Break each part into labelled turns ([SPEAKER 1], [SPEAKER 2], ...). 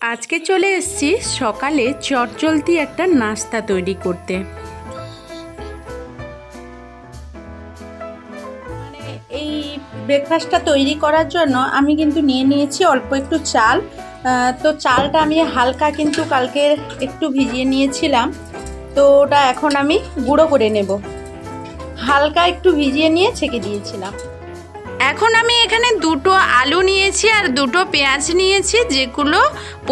[SPEAKER 1] আজকে চলে এসছি সকালে চটজলদি একটা নাস্তা তৈরি করতে। মানে এই ব্রেকফাস্টটা তৈরি করার জন্য আমি কিন্তু নিয়ে নিয়েছি অল্প একটু চাল। তো চালটা আমি হালকা কিন্তু কালকে একটু ভিজিয়ে নিয়েছিলাম। তো ওটা এখন আমি গুঁড়ো করে নেব। হালকা একটু ভিজিয়ে নিয়ে ছেঁকে দিয়েছিলাম। এখন আমি এখানে দুটো আলু নিয়েছি আর দুটো পেঁয়াজ নিয়েছি, যেগুলো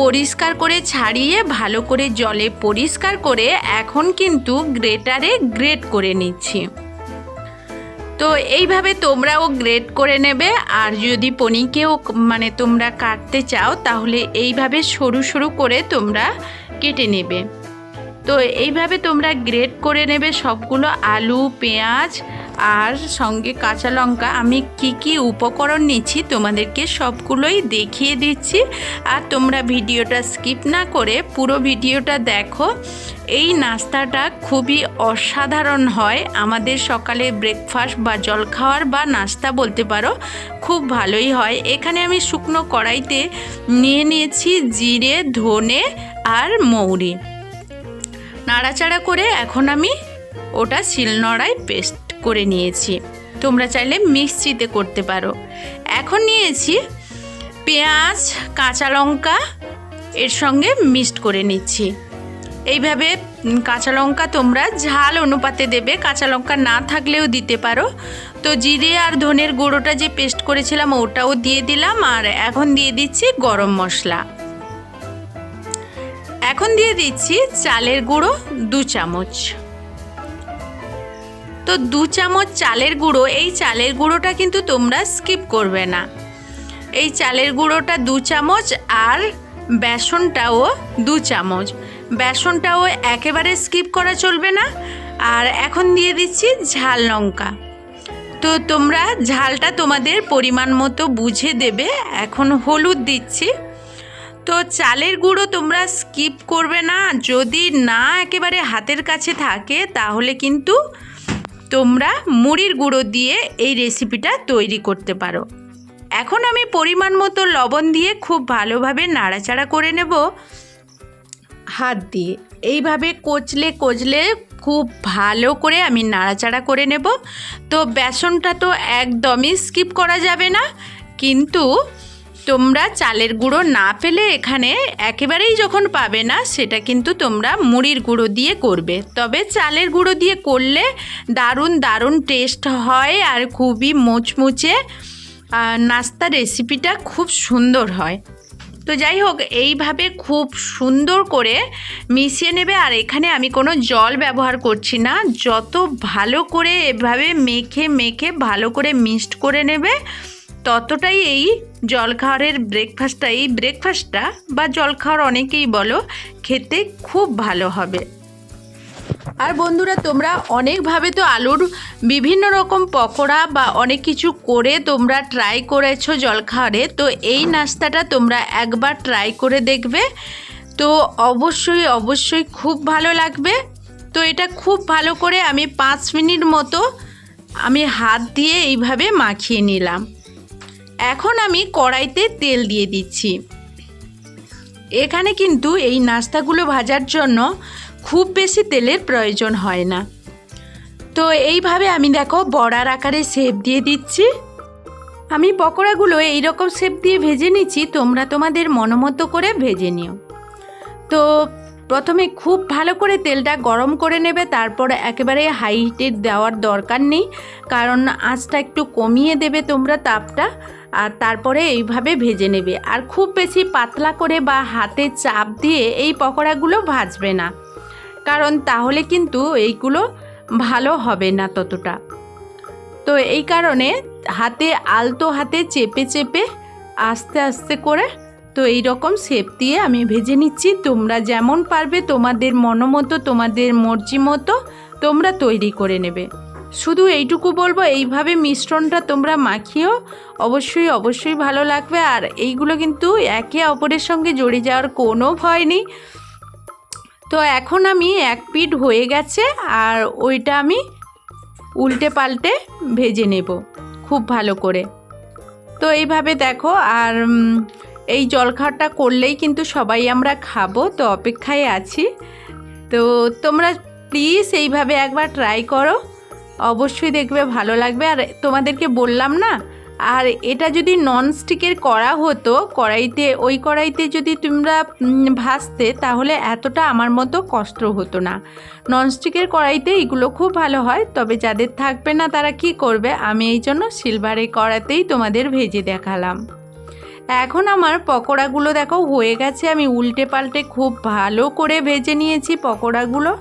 [SPEAKER 1] পরিষ্কার করে ছাড়িয়ে, ভালো করে জলে পরিষ্কার করে এখন কিন্তু গ্রেটারে গ্রেট করে নিচ্ছি। তো এইভাবে তোমরাও গ্রেট করে নেবে, আর যদি পনিকেও মানে তোমরা কাটতে চাও, তাহলে এইভাবে সরু সরু করে তোমরা কেটে নেবে। তো এইভাবে তোমরা গ্রেট করে নেবে সবগুলো আলু, পেঁয়াজ আর সঙ্গে কাঁচা লঙ্কা আমি কি কি উপকরণ নিচ্ছি তোমাদেরকে সবগুলোই দেখিয়ে দিচ্ছি। আর তোমরা ভিডিওটা স্কিপ না করে পুরো ভিডিওটা দেখো। এই নাস্তাটা খুবই অসাধারণ হয়। আমাদের সকালে ব্রেকফাস্ট বা জলখাওয়ার বা নাস্তা বলতে পারো, খুব ভালোই হয়। এখানে আমি শুকনো কড়াইতে নিয়ে নিয়েছি জিরে, ধনে আর মৌরি। নাড়াচাড়া করে এখন আমি ওটা শিলনোড়ায় পেস্ট করে নিয়েছি। তোমরা চাইলে মিক্সিতে করতে পারো। এখন নিয়েছি পেঁয়াজ, কাঁচা লঙ্কা, এর সঙ্গে মিক্সড করে নিচ্ছি। এইভাবে কাঁচা লঙ্কা তোমরা ঝাল অনুপাতে দেবে। কাঁচা লঙ্কা না থাকলেও দিতে পারো। তো জিরে আর ধনের গুঁড়োটা যে পেস্ট করেছিলাম, ওটাও দিয়ে দিলাম। আর এখন দিয়ে দিচ্ছি গরম মশলা। এখন দিয়ে দিচ্ছি চালের গুঁড়ো দু চামচ। তো দু চামচ চালের গুঁড়ো। এই চালের গুঁড়োটা কিন্তু তোমরা স্কিপ করবে না। এই চালের গুঁড়োটা দু চামচ আর বেসনটাও দু চামচ। বেসনটাও একেবারে স্কিপ করা চলবে না। আর এখন দিয়ে দিচ্ছি ঝাল লঙ্কা। তো তোমরা ঝালটা তোমাদের পরিমাণ মতো বুঝে দেবে। এখন হলুদ দিচ্ছি। তো চালের গুঁড়ো তোমরা স্কিপ করবে না। যদি না একেবারে হাতের কাছে থাকে, তাহলে কিন্তু তোমরা মুড়ির গুঁড়ো দিয়ে এই রেসিপিটা তৈরি করতে পারো। এখন আমি পরিমাণ মতো লবণ দিয়ে খুব ভালোভাবে নাড়াচাড়া করে নেব। হাত দিয়ে। এইভাবে কচলে কচলে খুব ভালো করে আমি নাড়াচাড়া করে নেব। তো বেসনটা তো একদমই স্কিপ করা যাবে না। কিন্তু তোমরা চালের গুঁড়ো না পেলে এখানে একেবারেই যখন পাবে না, সেটা কিন্তু তোমরা মুড়ির গুঁড়ো দিয়ে করবে। তবে চালের গুঁড়ো দিয়ে করলে দারুণ দারুণ টেস্ট হয় আর খুবই মুচমুচে নাস্তা রেসিপিটা খুব সুন্দর হয়। তো যাই হোক, এইভাবে খুব সুন্দর করে মিশিয়ে নেবে। আর এখানে আমি কোনো জল ব্যবহার করছি না। যত ভালো করে এভাবে মেখে মেখে ভালো করে মিক্সড করে নেবে ততটাই এই জলখাওয়ারের ব্রেকফাস্টটা এই ব্রেকফাস্টটা বা জলখাওয়ার অনেকেই বলো, খেতে খুব ভালো হবে। আর বন্ধুরা, তোমরা অনেকভাবে তো আলুর বিভিন্ন রকম পকোড়া বা অনেক কিছু করে তোমরা ট্রাই করেছ জলখাবারে তো এই নাস্তাটা তোমরা একবার ট্রাই করে দেখবে। তো অবশ্যই অবশ্যই খুব ভালো লাগবে। তো এটা খুব ভালো করে আমি পাঁচ মিনিট মতো আমি হাত দিয়ে এইভাবে মাখিয়ে নিলাম। এখন আমি কড়াইতে তেল দিয়ে দিচ্ছি। এখানে কিন্তু এই নাস্তাগুলো ভাজার জন্য খুব বেশি তেলের প্রয়োজন হয় না। তো এইভাবে আমি দেখো বড়ার আকারে শেপ দিয়ে দিচ্ছি। আমি পকোড়াগুলো এই রকম শেপ দিয়ে ভেজে নিচ্ছি, তোমরা তোমাদের মনোমতো করে ভেজে নিও। তো প্রথমে খুব ভালো করে তেলটা গরম করে নেবে, তারপর একেবারে হাই দেওয়ার দরকার নেই, কারণ আঁচটা একটু কমিয়ে দেবে তোমরা তাপটা। আর তারপরে এইভাবে ভেজে নেবে। আর খুব বেশি পাতলা করে বা হাতে চাপ দিয়ে এই পকোড়াগুলো ভাজবে না। কারণ তাহলে কিন্তু এইগুলো ভালো হবে না ততটা। তো এই কারণে হাতে আলতো হাতে চেপে চেপে আস্তে আস্তে করে তো এই রকম শেপ দিয়ে আমি ভেজে নিচ্ছি। তোমরা যেমন পারবে তোমাদের মনোমতো, তোমাদের মর্জি মতো তোমরা তৈরি করে নেবে। শুধু এইটুকু বলব, এইভাবে মিশ্রণটা তোমরা মাখিও। অবশ্যই অবশ্যই ভালো লাগবে। আর এইগুলো কিন্তু একে অপরের সঙ্গে জড়িয়ে যাওয়ার কোনো ভয় নেই। তো এখন আমি এক পিঠ হয়ে গেছে, আর ওইটা আমি উল্টে পাল্টে ভেজে নেব খুব ভালো করে। তো এইভাবে দেখো, আর এই জলখাবারটা করলেই কিন্তু সবাই আমরা খাব, তো অপেক্ষায় আছি। তো তোমরা প্লিজ এইভাবে একবার ট্রাই করো। অবশ্যই দেখবে, ভালো লাগবে। আর তোমাদেরকে বললাম না, আর এটা যদি ননস্টিকের করা হতো, কড়াইতে, ওই কড়াইতে যদি তোমরা ভাজতে, তাহলে এতটা আমার মতো কষ্ট হতো না। ননস্টিকের কড়াইতে এগুলো খুব ভালো হয়, তবে যাদের থাকবে না, তারা কি করবে? আমি এই জন্য সিলভারের কড়াতেই তোমাদের ভেজে দেখালাম। এখন আমার পকোড়াগুলো দেখো, হয়ে গেছে। আমি উল্টে পাল্টে খুব ভালো করে ভেজে নিয়েছি পকোড়াগুলো।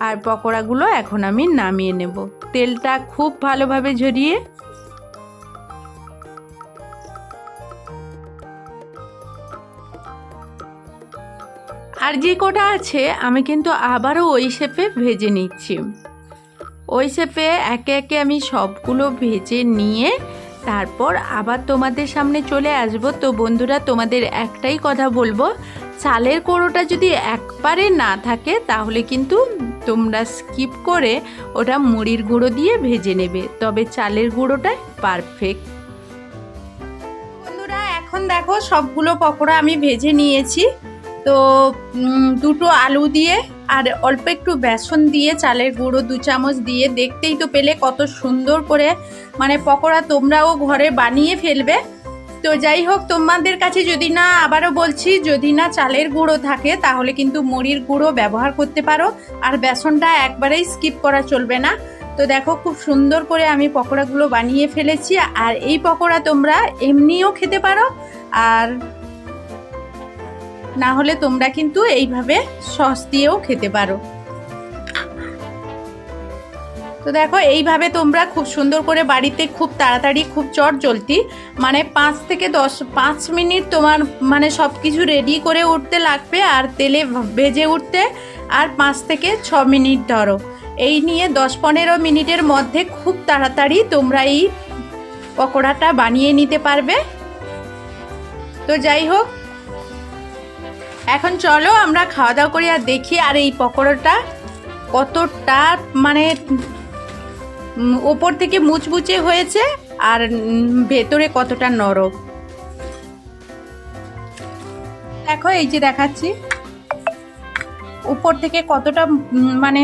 [SPEAKER 1] আর পকোড়াগুলো এখন আমি নামিয়ে নেব। তেলটা খুব ভালোভাবে ঝরিয়ে আর যে কটা আছে, আমি কিন্তু আবারও ওই শেপে ভেজে নিচ্ছি। ওই শেপে একে একে আমি সবগুলো ভেজে নিয়ে তারপর আবার তোমাদের সামনে চলে আসব। তো বন্ধুরা, তোমাদের একটাই কথা বলব চালের কোড়োটা যদি একবারে না থাকে, তাহলে কিন্তু তোমরা স্কিপ করে ওটা মুড়ির গুঁড়ো দিয়ে ভেজে নেবে। তবে চালের গুঁড়োটাই পারফেক্ট বন্ধুরা, এখন দেখো সবগুলো পকোড়া আমি ভেজে নিয়েছি। তো দুটো আলু দিয়ে আর অল্প একটু বেসন দিয়ে চালের গুঁড়ো দু চামচ দিয়ে দেখতেই তো পেলে কত সুন্দর করে মানে পকোড়া তোমরাও ঘরে বানিয়ে ফেলবে। তো যাই হোক, তোমাদের কাছে যদি না, আবারও বলছি, যদি না চালের গুঁড়ো থাকে, তাহলে কিন্তু মুড়ির গুঁড়ো ব্যবহার করতে পারো। আর বেসনটা একবারেই স্কিপ করা চলবে না। তো দেখো, খুব সুন্দর করে আমি পকোড়াগুলো বানিয়ে ফেলেছি। আর এই পকোড়া তোমরা এমনিও খেতে পারো। আর না হলে তোমরা কিন্তু এইভাবে সস দিয়েও খেতে পারো। তো দেখো, এইভাবে তোমরা খুব সুন্দর করে বাড়িতে খুব তাড়াতাড়ি খুব চট চলতি মানে পাঁচ থেকে দশ, পাঁচ মিনিট তোমার মানে সব কিছু রেডি করে উঠতে লাগবে আর তেলে ভেজে উঠতে আর পাঁচ থেকে ছ মিনিট ধরো। এই নিয়ে দশ পনেরো মিনিটের মধ্যে খুব তাড়াতাড়ি তোমরা এই পকোড়াটা বানিয়ে নিতে পারবে। তো যাই হোক, এখন চলো আমরা খাওয়া দাওয়া করি আর দেখি আর এই পকোড়াটা কতটা মানে ওপর থেকে মুচমুচে হয়েছে আর ভেতরে কতটা নরম। দেখো, এই যে দেখাচ্ছি। উপর থেকে কতটা মানে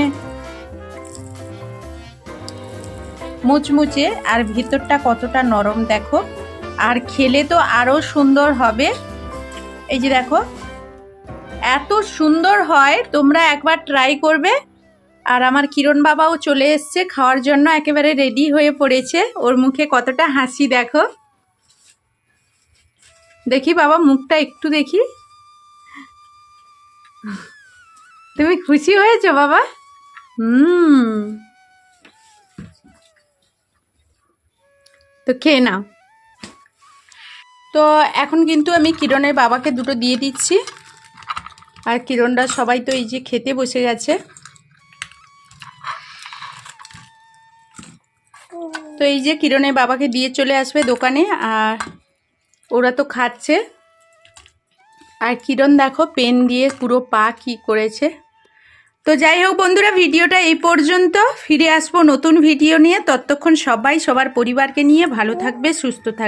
[SPEAKER 1] মুচমুচে আর ভিতরটা কতটা নরম দেখো। আর খেলে তো আরও সুন্দর হবে। এই যে দেখো, এত সুন্দর হয়, তোমরা একবার ট্রাই করবে। আর আমার কিরণ বাবাও চলে এসছে, খাওয়ার জন্য একেবারে রেডি হয়ে পড়েছে। ওর মুখে কতটা হাসি দেখো। দেখি বাবা, মুখটা একটু দেখি। তুমি খুশি হয়েছো বাবা? হুম। তো খেয়ে নাও। তো এখন কিন্তু আমি কিরণের বাবাকে দুটো দিয়ে দিচ্ছি। আর কিরণরা সবাই তো এই যে খেতে বসে গেছে। এই যে কিরণের বাবাকে দিয়ে চলে আসবে দোকানে, আর ওরা তো খাচ্ছে। আর কিরণ দেখো, পেন দিয়ে পুরো পা কি করেছে। তো যাই হোক বন্ধুরা, ভিডিওটা এই পর্যন্ত। ফিরে আসব নতুন ভিডিও নিয়ে। ততক্ষণ সবাই, সবার পরিবারকে নিয়ে ভালো থাকবে, সুস্থ থাকবে।